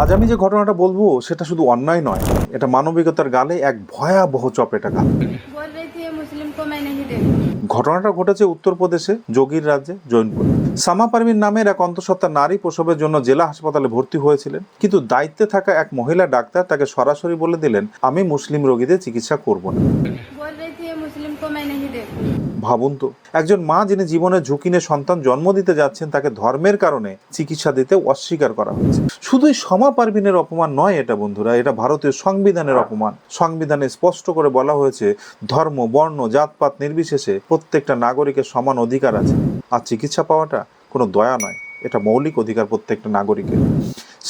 আজ আমি যে ঘটনাটা বলব, সেটা শুধু অন্যায় নয়, এটা মানবিকতার গালে এক ভয়াবহ চপেটা গাল ঘটনাটা ঘটেছে উত্তরপ্রদেশে, যোগীর রাজ্যে, জৈনপুর। সামা পারমিন নামের এক অন্তঃসত্ত্বা নারী প্রসবের জন্য জেলা হাসপাতালে ভর্তি হয়েছিলেন, কিন্তু দায়িত্বে থাকা এক মহিলা ডাক্তার তাকে সরাসরি বলে দিলেন, আমি মুসলিম রোগীদের চিকিৎসা করব না। बोल रही थी ये मुस्लिम को मैं नहीं देखूंगी ভাবুন তো একজন মা যিনি জীবনের ঝুঁকি নিয়ে সন্তান জন্ম দিতে যাচ্ছেন তাকে ধর্মের কারণে চিকিৎসা দিতে অস্বীকার করা হয়েছে শুধুই সমা পারভিনের অপমান নয় এটা বন্ধুরা এটা ভারতীয় সংবিধানের অপমান সংবিধানে স্পষ্ট করে বলা হয়েছে ধর্ম বর্ণ জাতপাত নির্বিশেষে প্রত্যেকটা নাগরিকের সমান অধিকার আছে আর চিকিৎসা পাওয়াটা কোনো দয়া নয় এটা মৌলিক অধিকার প্রত্যেকটা নাগরিকের।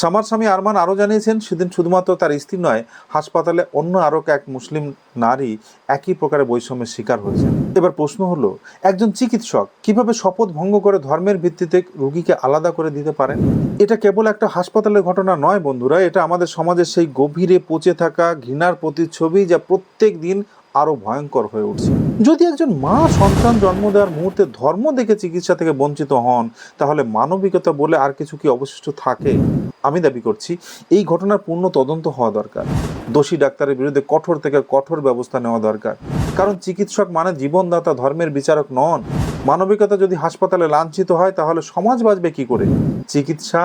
সামার স্বামী আরমান আরও জানিয়েছেন, সেদিন শুধুমাত্র তার স্ত্রী নয়, হাসপাতালে অন্য আরও এক মুসলিম নারী একই প্রকারে বৈষম্যের শিকার হয়েছে এবার প্রশ্ন হলো, একজন চিকিৎসক কীভাবে শপথ ভঙ্গ করে ধর্মের ভিত্তিতে রুগীকে আলাদা করে দিতে পারেন? এটা কেবল একটা হাসপাতালের ঘটনা নয় বন্ধুরা, এটা আমাদের সমাজের সেই গভীরে পচে থাকা ঘৃণার প্রতিচ্ছবি যা প্রত্যেক দিন আরও ভয়ঙ্কর হয়ে উঠছে। যদি একজন মা সন্তান জন্ম দেওয়ার মুহূর্তে ধর্ম দেখে চিকিৎসা থেকে বঞ্চিত হন, তাহলে মানবিকতা বলে আর কিছু কি অবশিষ্ট থাকে? আমি দাবি করছি, এই ঘটনার পূর্ণ তদন্ত হওয়া দরকার। দোষী ডাক্তারের বিরুদ্ধে কঠোর থেকে কঠোর ব্যবস্থা নেওয়া দরকার। কারণ চিকিৎসক মানে জীবনদাতা, ধর্মের বিচারক নন। মানবিকতা যদি হাসপাতালে লাঞ্ছিত হয়, তাহলে সমাজ বাঁচবে কি করে? চিকিৎসা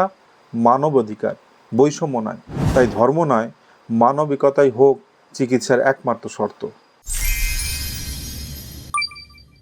মানবাধিকার বৈষম্য নয়। তাই ধর্ম নয়, মানবিকতাই হোক চিকিৎসার একমাত্র শর্ত।